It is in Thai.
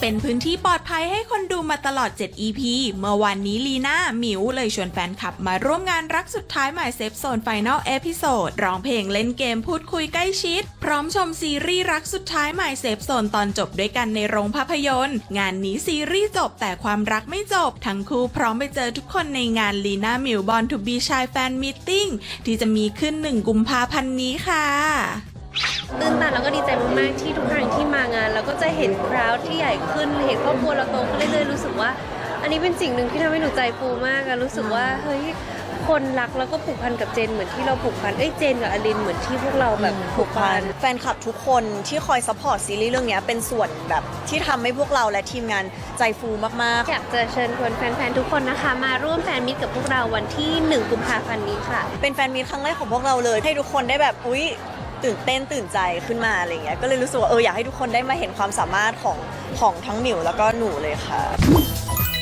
เป็นพื้นที่ปลอดภัยให้คนดูมาตลอด 7 EP เมื่อวันนี้ลีน่าหมิวเลยชวนแฟนคลับมาร่วมงานรักสุดท้ายหมายเซฟโซนไฟแนลเอพิโซดร้องเพลงเล่นเกมพูดคุยใกล้ชิด พร้อมชมซีรีส์รักสุดท้ายหมายเซฟโซนตอนจบด้วยกันในโรงภาพยนตร์ งานนี้ซีรีส์จบแต่ความรักไม่จบ ทั้งคู่พร้อมไปเจอทุกคนในงานลีน่าหมิวบอลทูบีชายแฟนมิทติ้งที่จะมีขึ้น 1 กุมภาพันธ์นี้ค่ะ แล้วก็ดีใจมากๆที่ทุกครั้งที่มางานเราก็จะเห็นคราวที่ใหญ่ขึ้นเห็นครอบครัวเราโตขึ้นเรื่อยๆรู้สึกว่า อันนี้เป็นสิ่งหนึ่งที่ทำให้หนูใจฟูมากอะรู้สึกว่าเฮ้ยคนรักแล้วก็ผูกพันกับเจนเหมือนที่เราผูกพันเอ้ยเจนกับอลินเหมือนที่พวกเราแบบผูกพัน แฟนคลับทุกคนที่คอยซัพพอร์ตซีรีส์เรื่องเนี้ยเป็นส่วนแบบที่ทำให้พวกเราและทีมงานใจฟูมากอยากจะเชิญชวนแฟนๆทุกคนนะคะ มาร่วมแฟนมิตรกับพวกเราวันที่ 1 กุมภาพันธ์นี้ค่ะ ๆ เป็นแฟนมีตครั้งแรกของพวกเราเลย ให้ทุกคนได้แบบอุ๊ย ตื่นเต้นตื่นใจขึ้นมาอะไรเงี้ยก็เลยรู้สึกว่าเอออยากให้ทุกคนได้มาเห็นความสามารถของของทั้งหมิวแล้วก็หนูเลยค่ะ